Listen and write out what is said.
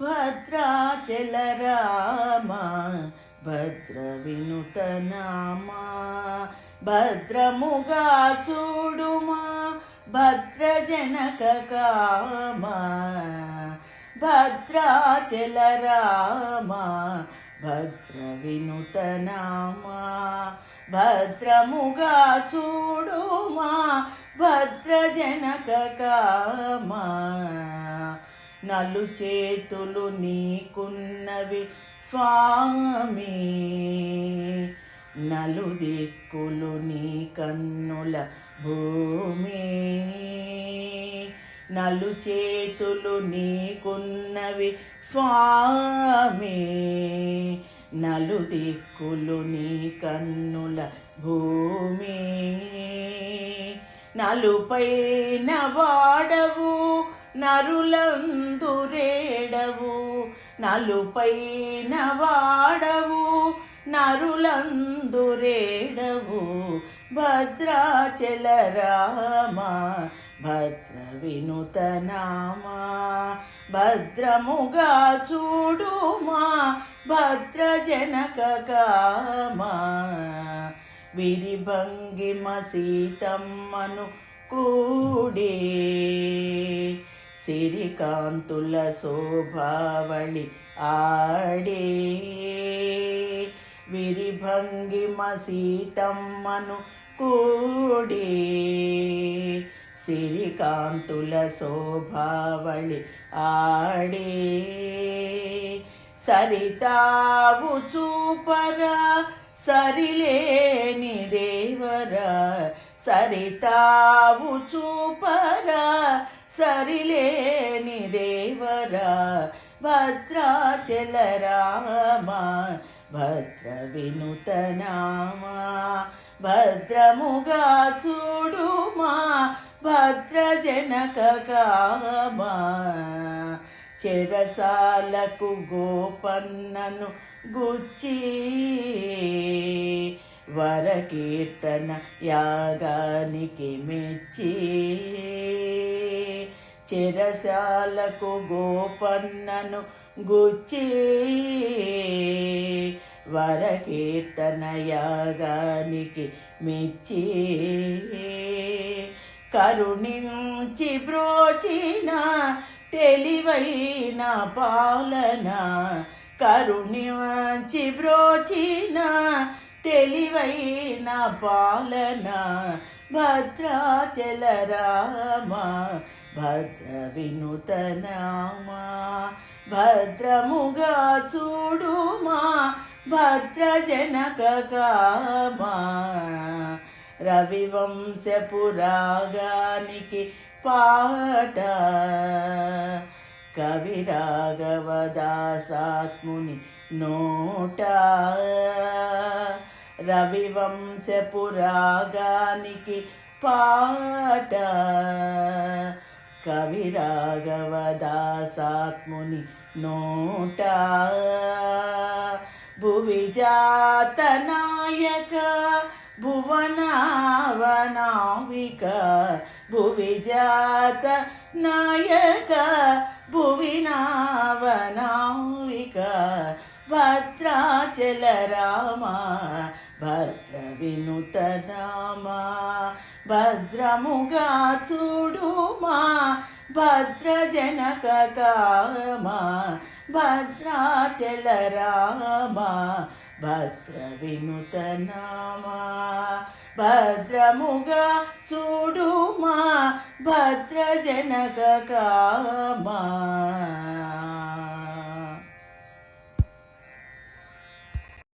భద్రాచల రామ భద్ర వినుతనామా భద్రముగా చూడుమా భద్రజనక కామ భద్రాచల రామ భద్ర వినుతనామా భద్రముగా చూడుమా భద్రజనక కామా నలు చేతులు నీకున్నవి స్వామి. నలు దిక్కులు నీ కన్నుల భూమి. నలు చేతులు నీకున్నవి స్వామి. నలు దిక్కులు నీ కన్నుల భూమి. నలుపైన వాడవు నరులందురేడవు నలుపైన వాడవు. నరులందురేడవు భద్రాచల రామ భద్ర వినూతనామా భద్రముగా చూడుమా భద్రజనక కామా విరిభంగిమ సీతమ్మను కూడే సిరికాంతుల శోభావళి ఆడే. విరిభంగిమ సీతమ్మను కూడే. సిరికాంతుల శోభావళి ఆడే. సరితావు చూపరా సరిలేని దేవరా. సరితావు చూపరా సరిలేని దేవరా భద్రాచల రామ భద్ర వినుతనామా భద్రముగా చూడుమా భద్రజనక కామా. చెరసాలకు గోపన్నను గుచ్చి వరకీర్తన యాగానికి మెచ్చి. చెరసాలకు గోపన్నను గుచ్చి వరకీర్తన యాగానికి మెచ్చి కరుణించి బ్రోచిన తెలివైన పాలన కరుణించి బ్రోచిన తెలివైన పాలన భద్రాచల రామ భద్ర వినుతనామా భద్రముగా చూడుమా భద్రజనక కామా. రవివంశపురాగానికి పాట కవి రాఘవదాసాత్ముని నోట. రవివంశపురాగానికి పాట కవిరాఘవదాసాత్ముని నోట. భువి నాయక భువనావనావిక భువిజాత నాయక భువినావనావిక భద్రాచల రామ భద్ర వినుతనామా భద్రముగా చూడుమా భద్రజనక కామా భద్రాచల రామా భద్ర వినుతనామా భద్రముగా చూడుమా భద్రజనక కామా